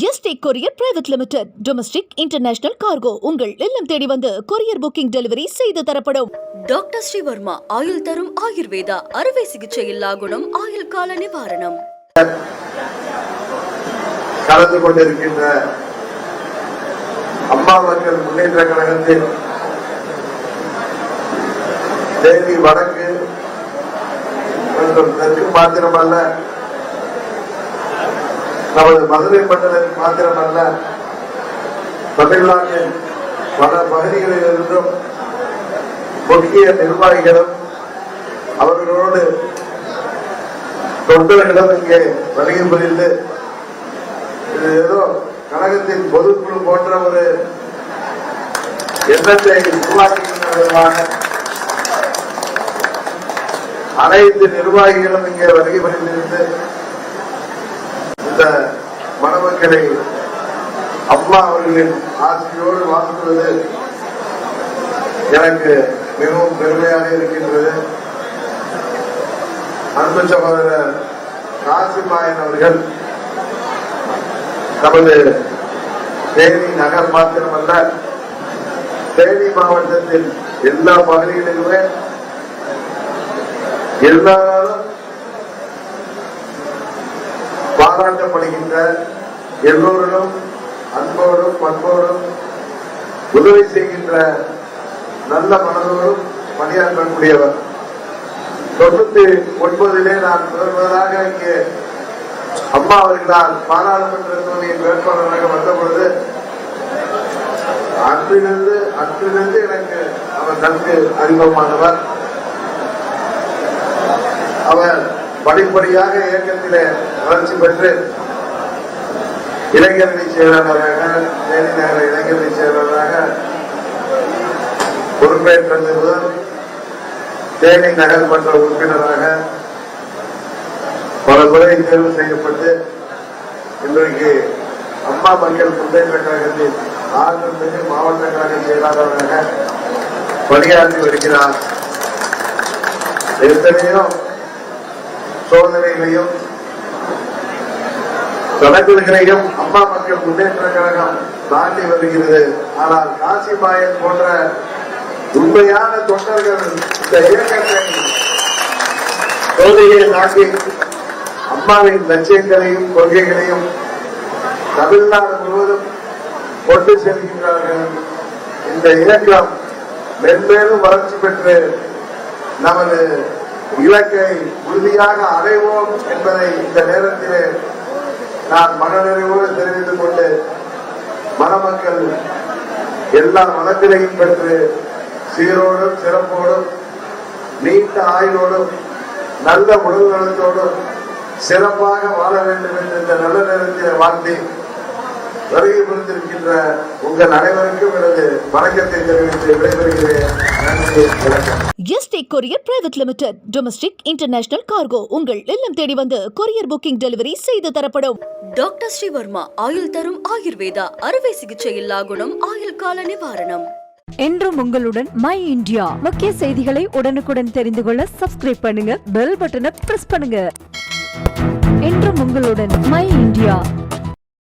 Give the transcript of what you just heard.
ST courier private limited. Domestic international cargo உங்கள் இல்லம் தேடி வந்து கொரியர் புக்கிங் டெலிவரி செய்து தரப்படும். டாக்டர் ஸ்ரீவர்மா ஆயுள் தரும் ஆயுர்வேதா அறுவை சிகிச்சை இல்லா குணம் ஆயுள் கால நிவாரணம். கலந்து கொண்டிருக்கின்ற அம்மா மக்கள் முன்னேற்ற கழகத்தில் தேனி வடக்கு மற்றும் தெற்கு மாத்திரமல்ல நமது மதுரை மண்டலம் மாத்திரமல்ல தமிழ்நாட்டின் பல பகுதிகளில் இருந்தும் முக்கிய நிர்வாகிகளும் அவர்களோடு தொண்டர்களிடம் இங்கே வருகை புரிந்து இது ஏதோ கழகத்தின் பொதுக்குழு போன்ற ஒரு எண்ணத்தை உருவாக்குகின்றதாக அனைத்து நிர்வாகிகளும் இங்கே வருகை புரிந்திருந்து மணமக்களை அம்மா அவர்களின் ஆசையோடு வாழ்த்துவது எனக்கு மிகவும் பெருமையாக இருக்கின்றது. அன்பு சகோதரர் காசிமாயன் அவர்கள் நமது தேனி நகர் மாத்திரமல்ல தேனி மாவட்டத்தில் எல்லா பகுதிகளிலுமே எல்லாரும் பாராட்டப்படுகின்ற எல்லோரிடம் அன்போடும் பண்போடும் உதவி செய்கின்ற நல்ல மனதோடும் பணியாற்றக்கூடியவர் தொண்ணூத்தி ஒன்பதிலே நான் முதல்வராக இங்கே அம்மா அவர்களால் பாராளுமன்ற தொகுதியின் வேட்பாளராக வந்த பொழுது அன்றிலிருந்து அன்றிலிருந்து எனக்கு அவர் நன்கு அறிமுகமானவர் அவர் படிப்படியாக இயக்கத்திலே வளர்ச்சி பெற்று இளைஞரணி செயலாளராக தேனி நகர இளைஞரணி செயலாளராக பொறுப்பேற்றது முதல் தேனி நகர் மன்ற உறுப்பினராக பல முறை தேர்வு செய்யப்பட்டு இன்றைக்கு அம்மா மக்கள் முன்னேற்ற கழகத்தின் ஆறு மாவட்ட கழக செயலாளராக பணியாற்றி வருகிறார். எத்தனையோ சோதனைகளையும் தடங்குகளையும் அம்மா மக்கள் முன்னேற்ற கழகம் தாண்டி வருகிறது. ஆனால் காசிபாயன் போன்ற உண்மையான தொண்டர்கள் இந்த இயக்கத்தை தோல்வியை தாக்கி அம்மாவின் லட்சியங்களையும் கொள்கைகளையும் தமிழ்நாடு முழுவதும் கொண்டு செல்கின்றார்கள். இந்த இயக்கம் மென்மேலும் வளர்ச்சி பெற்று நமது இலக்கை உறுதியாக அடைவோம் என்பதை இந்த நேரத்திலே நான் மனநிறைவோடு தெரிவித்துக் கொண்டு மணமக்கள் எல்லா மனத்திலையும் பெற்று சீரோடும் சிறப்போடும் நீண்ட ஆயுளோடும் நல்ல உடல் நலத்தோடும் சிறப்பாக வாழ வேண்டும் என்று இந்த நல்ல நேரத்தில் வாழ்த்தி வருகை புரிந்திருக்கின்ற உங்கள் அனைவருக்கும் எனது வணக்கத்தை தெரிவித்து விடைபெறுகிறேன். நன்றி வணக்கம். ST courier private limited domestic international cargo உங்கள் இல்லம் தேடி வந்து கொரியர் புக்கிங் டெலிவரி செய்து தரப்படும். டாக்டர் ஸ்ரீவர்மா ஆயுள் தரும் ஆயுர்வேதா அறுவை சிகிச்சை இல்லா குணம் ஆயுள் கால நிவாரணம். என்றும் உங்களுடன் மை இந்தியா முக்கிய செய்திகளை உடனுக்குடன் தெரிந்து கொள்ள சப்ஸ்கிரைப் பண்ணுங்க பெல் பட்டனை பிரஸ் பண்ணுங்க. என்றும் உங்களுடன் மை இந்தியா